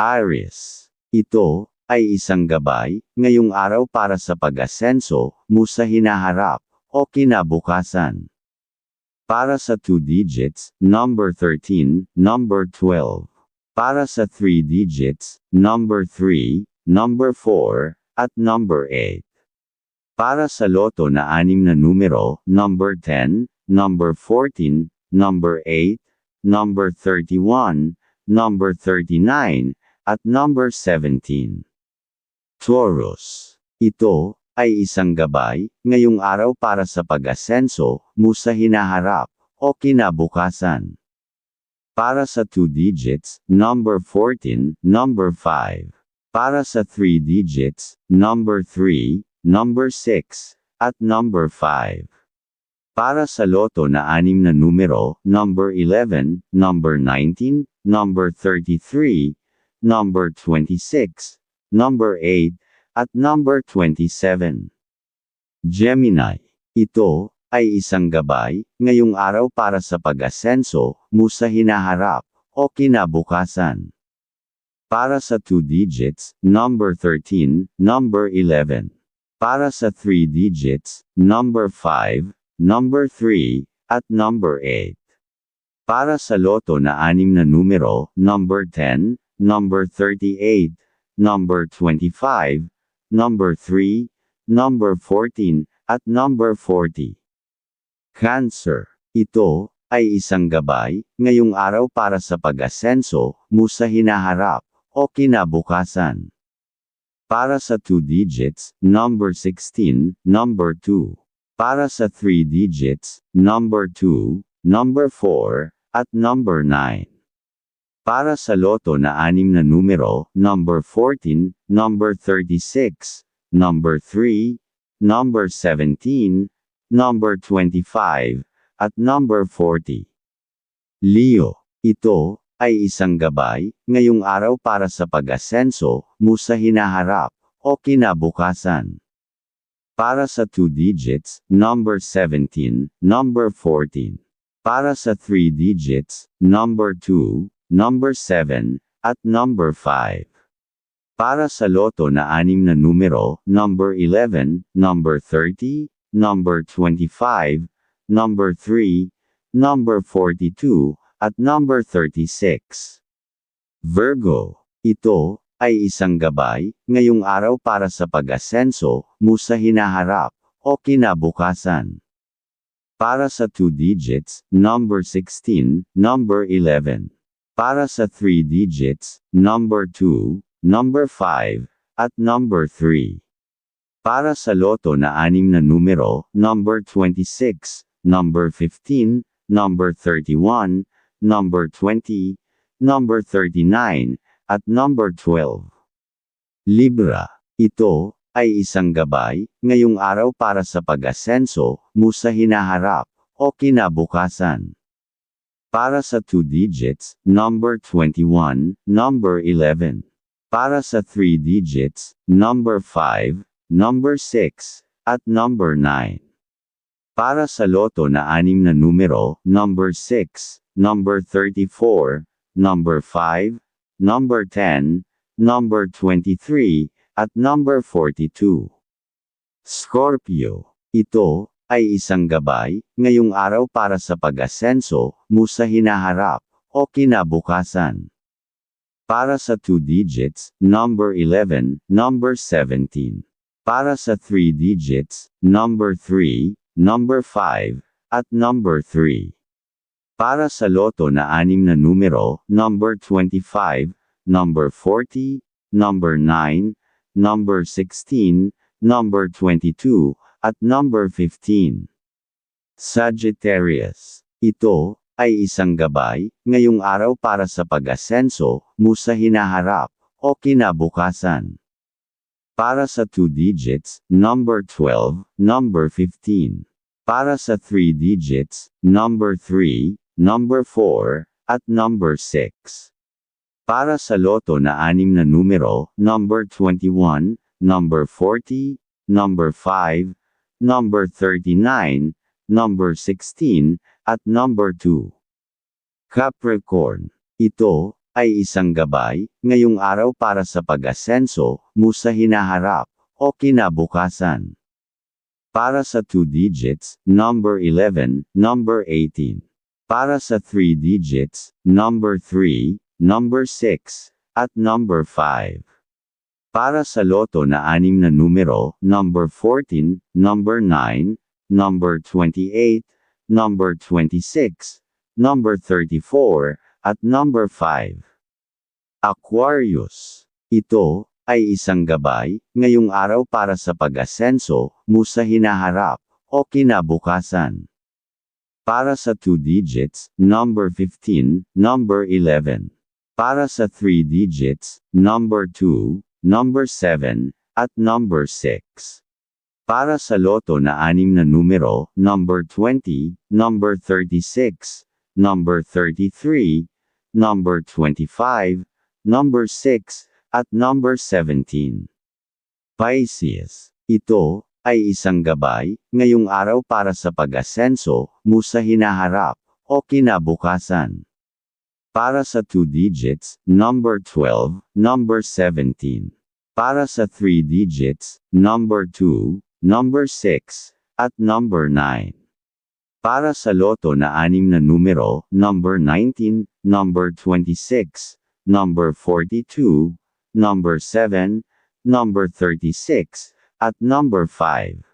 Aries. Ito, ay isang gabay, ngayong araw para sa pag-asenso, mo sa hinaharap, o kinabukasan. Para sa 2 digits, number 13, number 12. Para sa 3 digits, number 3, number 4, at number 8. Para sa loto na anim na numero, number 10, number 14, number 8, number 31, number 39, at number 17. Taurus. Ito, ay isang gabay, ngayong araw para sa pag-asenso, mo sa hinaharap, o kinabukasan. Para sa 2 digits, number 14, number 5. Para sa 3 digits, number 3, number 6, at number 5. Para sa loto na anim na numero, number 11, number 19, number 33, number 26, number 8, at number 27. Gemini. Ito, ay isang gabay, ngayong araw para sa pag-asenso, mo sa hinaharap, o kinabukasan. Para sa 2 digits, number 13, number 11. Para sa 3 digits, number 5, number 3, at number 8. Para sa loto na anim na numero, number 10, number 38, number 25, number 3, number 14, at number 40. Cancer. Ito, ay isang gabay, ngayong araw para sa pag-asenso, mo sa hinaharap, o kinabukasan. Para sa 2 digits, number 16, number 2. Para sa 3 digits, number 2, number 4, at number 9. Para sa loto na anim na numero, number 14, number 36, number 3, number 17, number 25, at number 40. Leo, ito, ay isang gabay, ngayong araw para sa pag-asenso, mo hinaharap, o kinabukasan. Para sa 2 digits, number 17, number 14. Para sa 3 digits, number 2, number 7, at number 5. Para sa loto na anim na numero, number 11, number 30, number 25, number 3, number 42, at number 36. Virgo, ito, ay isang gabay, ngayong araw para sa pag-asenso, mo sa hinaharap, o kinabukasan. Para sa 2 digits, number 16, number 11. Para sa 3 digits, number 2, number 5, at number 3. Para sa loto na anim na numero, number 26, number 15, number 31, number 20, number 39, at number 12. Libra. Ito, ay isang gabay, ngayong araw para sa pag-asenso, mo sa hinaharap, o kinabukasan. Para sa 2 digits, number 21, number 11. Para sa 3 digits, number 5, number 6, at number 9. Para sa loto na anim na numero, number 6, number 34, number 5, number 10, number 23, at number 42. Scorpio. Ito, ay isang gabay, ngayong araw para sa pag-asenso, mo sa hinaharap, o kinabukasan. Para sa 2 digits, number 11, number 17. Para sa 3 digits, number 3, number 5, at number 3. Para sa loto na anim na numero, number 25, number 40, number 9, number 16, number 22, at number 15. Sagittarius. Ito, ay isang gabay, ngayong araw para sa pag-asenso, mo sa hinaharap, o kinabukasan. Para sa 2 digits, number 12, number 15. Para sa 3 digits, number 3, number 4, at number 6. Para sa loto na anim na numero, number 21, number 40, number 5, number 39, number 16, at number 2. Capricorn. Ito, ay isang gabay, ngayong araw para sa pag-asenso, mo sa hinaharap, o kinabukasan. Para sa 2 digits, number 11, number 18. Para sa 3 digits, number 3, number 6, at number 5. Para sa loto na anim na numero, number 14, number 9, number 28, number 26, number 34, at number 5. Aquarius. Ito, ay isang gabay, ngayong araw para sa pag-asenso, mo sa hinaharap, o kinabukasan. Para sa 2 digits, number 15, number 11. Para sa 3 digits, number 2, number 7, at number 6. Para sa loto na anim na numero, number 20, number 36, number 33, number 25, number 6, at number 17. Pisces. Ito, ay isang gabay, ngayong araw para sa pag-asenso, mo sa hinaharap, o kinabukasan. Para sa 2 digits, number 12, number 17. Para sa 3 digits, number 2, number 6, at number 9. Para sa loto na anim na numero, number 19, number 26, number 42, number 7, number 36, at number 5.